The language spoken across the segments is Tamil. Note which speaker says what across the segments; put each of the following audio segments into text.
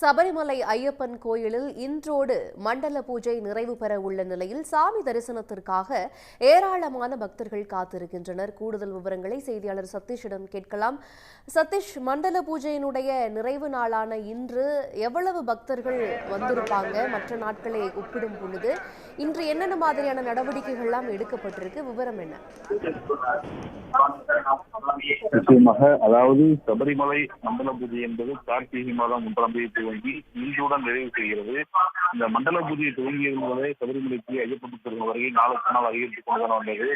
Speaker 1: சபரிமலை ஐயப்பன் கோயிலில் இன்றோடு மண்டல பூஜை நிறைவு பெற உள்ள நிலையில் சாமி தரிசனத்திற்காக ஏராளமான பக்தர்கள் காத்திருக்கின்றனர். கூடுதல் விவரங்களை செய்தியாளர் சதீஷிடம் கேட்கலாம். சதீஷ் மண்டல பூஜையினுடைய நிறைவு நாளான இன்று எவ்வளவு பக்தர்கள் வந்திருப்பாங்க? மற்ற நாட்களை ஒப்பிடும் பொழுது இன்று என்னென்ன மாதிரியான நடவடிக்கைகள்லாம் எடுக்கப்பட்டிருக்கு? விவரம் என்ன?
Speaker 2: நிச்சயமாக அதாவது சபரிமலை மண்டல பூஜை என்பது கார்த்திகை மாதம் ஒன்றாம் தேதி வங்கி இன்றுடன் நிறைவு செய்கிறது. இந்த மண்டல பூஜையை துவங்கியது முதலே சபரிமலைக்கு ஐயப்பட்டு பக்தர்கள் நாளுக்கு நாள் அதிகரித்துக் கொண்டுதான் வந்தது.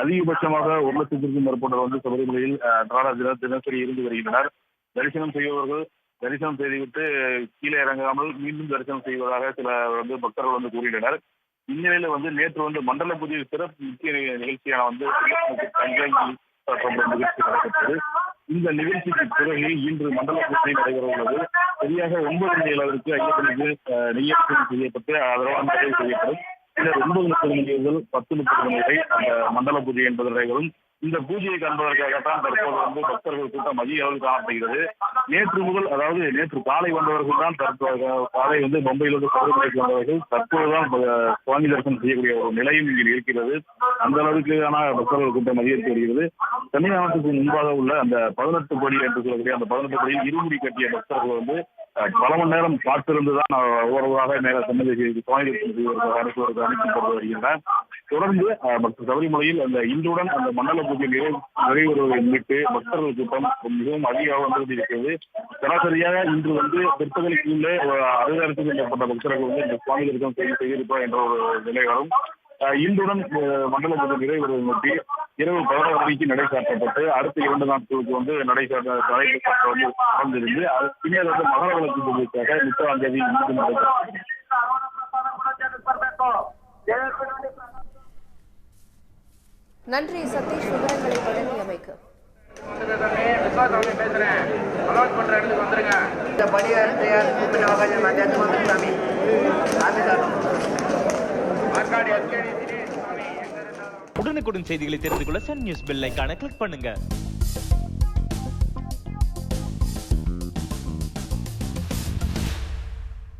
Speaker 2: அதிகபட்சமாக ஒரு லட்சத்திற்கும் மேற்பட்டவர் வந்து சபரிமலையில் தினசரி இருந்து வருகின்றனர். தரிசனம் செய்பவர்கள் தரிசனம் செய்துவிட்டு கீழே இறங்காமல் மீண்டும் தரிசனம் செய்வதாக சில வந்து பக்தர்கள் வந்து கூறினர் இந்நிலையில வந்து நேற்று வந்து மண்டல பூஜை சிறப்பு முக்கிய நிகழ்ச்சியான வந்து நிகழ்ச்சி நடைபெற்றது இந்த நிகழ்ச்சிக்கு பிறகு இன்று மண்டல பூஜை நடைபெற உள்ளது சரியாக ஒன்பது மணி அளவிற்கு ஐயப்பனுக்கு நெய்யப்பம் செய்யப்பட்டு அதனால் நிறைவு செய்யப்படும். பின்னர் ஒன்பது முப்பது மணி முதல் பத்து முப்பது மணி வரை அந்த மண்டல பூஜை என்பது நடைபெறும். இந்த பூஜையை காண்பதற்காகத்தான் தற்போது வந்து பக்தர்கள் கூட்டம் அதிக அளவில் காணப்படுகிறது நேற்று முதல் அதாவது நேற்று காலை வந்தவர்கள் தான் தற்போது காலை வந்து மும்பையிலிருந்து சபரிமலைக்கு வந்தவர்கள் தற்போதுதான் சுவாமி தரிசனம் செய்யக்கூடிய ஒரு நிலையும் இங்கே இருக்கிறது அந்த அளவுக்கான பக்தர்கள் கூட்டம் அதிகரித்து வருகிறது தமிழ்நாட்டுக்கு முன்பாக உள்ள அந்த பதினெட்டு படி என்று சொல்லக்கூடிய அந்த பதினெட்டு படியில் இருமுடி கட்டிய பக்தர்கள் வந்து பல மணி நேரம் காத்திருந்துதான் ஒவ்வொருவராக மேல சன்னதி சுவாமி தரிசனம் செய்வதற்கு அனுப்புவதற்கு வருகின்றனர் தொடர்ந்து பக்தர் சபரிமலையில் அந்த இன்றுடன் அந்த மண்டல பூஜை நிறைவு நிறைவேறுவதை முன்னிட்டு பக்தர்கள் கூட்டம் மிகவும் அதிகமாக வந்து இருக்கிறது சராசரியாக இன்று வந்து பிற்பகலுக்குள்ளே அறுபதாயிரத்துக்கு மேற்பட்ட பக்தர்கள் வந்து இந்த சுவாமி தரிசனம் செய்து செய்திருப்பார் என்ற ஒரு நிலை வரும். இன்றுடன் மண்டல பூஜை நிறைவேறுவதை நோக்கி இரவு பதினோரு மணிக்கு நடை சாட்டப்பட்டு அடுத்த இரண்டு நாட்களுக்கு வந்து நடை சாட்ட நடை சாட்ட வந்து நடந்திருந்து அது பின்னர் வந்து மகர விளக்கு பூஜைக்காக முப்பதாம் தேதி மீண்டும்
Speaker 1: நன்றி சதீஷ் விவரங்களை வழங்கியமைக்கு
Speaker 3: இந்த பணியாளர் யார் கூப்பிட்டு அவகாசம் மத்தியானத்துக்கு வந்து சாமி சாமி
Speaker 4: எஸ்கேடி
Speaker 5: உடனுக்குடன் செய்திகளை தெரிந்து கொள்ள சன் நியூஸ் பெல் ஐகானை கிளிக் பண்ணுங்க.